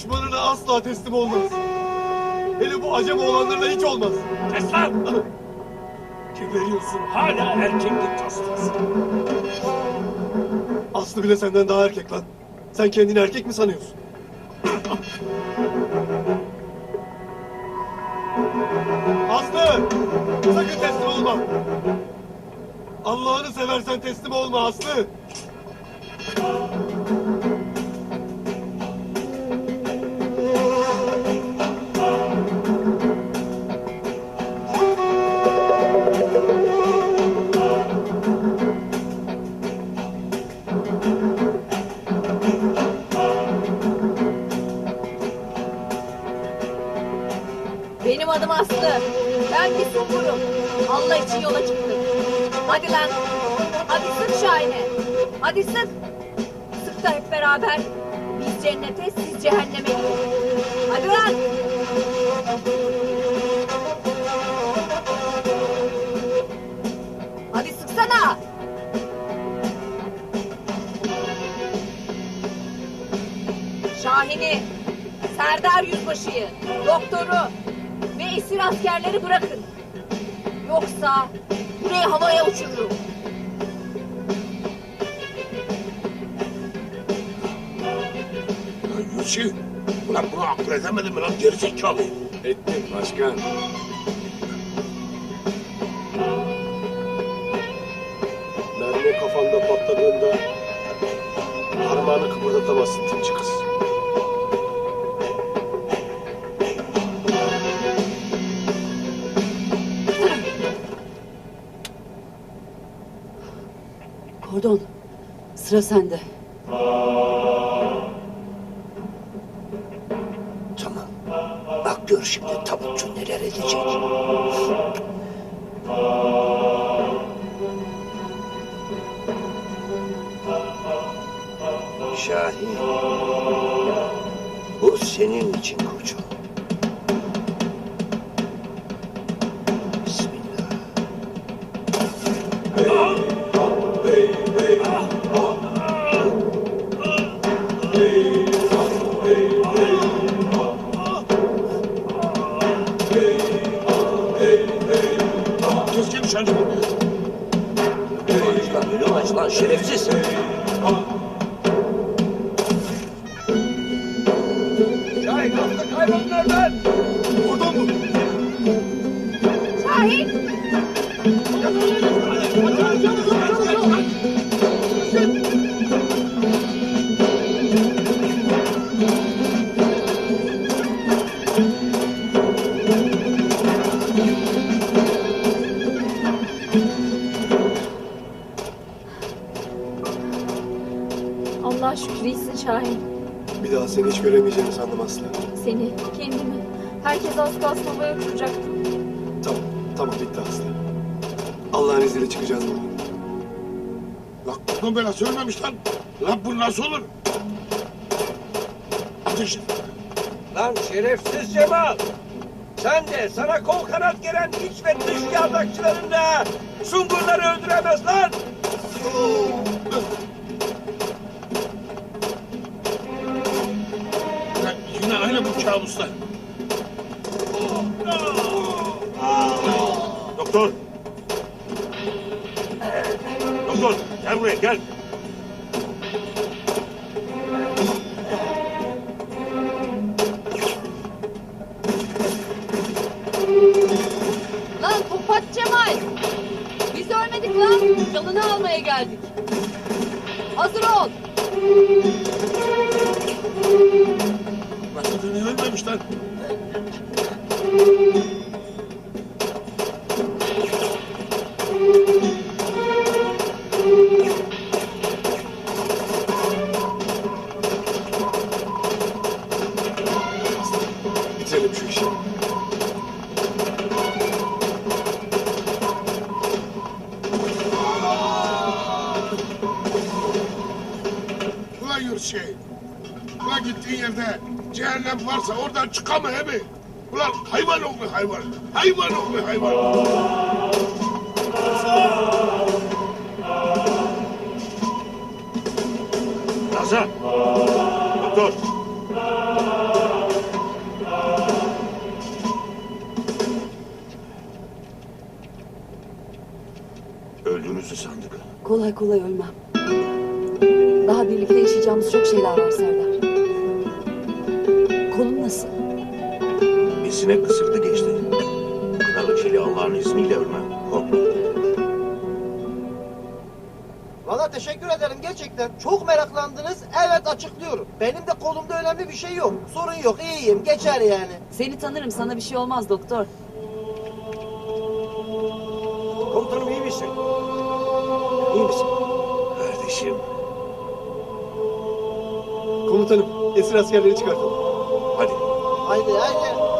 düşmanına asla teslim olmaz. Hele bu acemi olanlarına hiç olmaz. Kes lan! Geberiyorsun hala erkeklik taslasın. Aslı bile senden daha erkek lan. Sen kendini erkek mi sanıyorsun? Aslı! Sakın teslim olma. Allah'ını seversen teslim olma Aslı. Benim adım Aslı. Ben bir sungurum. Allah için yola çıktım. Hadi lan. Hadi sık Şahin'e. Hadi sık. Sık da hep beraber. Biz cennete, siz cehenneme gidin. Hadi lan. Hadi sıksana. Şahin'i, Serdar Yüzbaşı'yı, doktoru esir askerleri bırakın. Yoksa burayı havaya uçururum. Lan Yurşi, ulan bunu akıl edemedin mi lan gerizekalı? Ettim başkan. Mermi kafanda patladığında parmağını kıpırdatamazsın timci kız. Kordon, sıra sende. Tamam. Bak gör şimdi tabutçu neler edecek. Şahin. Bu senin için koçum. Nişancı bu. Aç lan, önü aç lan şerefsiz. Şahin kapıda kaybolun oradan. Oradan mı? Şahin! Allah şükür iyisin Şahin. Bir daha seni hiç göremeyeceğimi sandım Aslı. Seni, kendimi. Herkes az kalsın havaya uçuracaktı. Tamam, tamam bitti Aslı. Allah'ın izniyle çıkacağız buradan. Bak bunun belası ölmemiş lan. Lan bu nasıl olur? Ateş. Lan şerefsiz Cemal! Sen de sana kol kanat gelen iç ve dış yardakçıların da sungurları öldüremez lan! Lan yine aynı bu kabuslar. Doktor. Doktor gel buraya gel. Lan. Canını almaya geldik. Hazır ol. şey. Ula gittiğin yerde cehennem varsa oradan çıkama he mi? Ulan hayvan oğlu hayvan. Hayvan oğlu hayvan. Nazan. Doktor. Öldüğünüzü sandık. Kolay kolay ölmem. Daha birlikte yaşayacağımız çok şeyler var Serdar. Kolun nasıl? Bir sinek ısırdı geçti. Bu kadarlık şeyle Allah'ın izniyle ölmem. Korkma. Valla teşekkür ederim gerçekten. Çok meraklandınız. Evet açıklıyorum. Benim de kolumda önemli bir şey yok. Sorun yok. iyiyim. Geçer yani. Seni tanırım sana bir şey olmaz doktor. Komutanım iyi misin? İyi misin? Kardeşim. Komutanım esir askerleri çıkartalım. Hadi. Haydi haydi.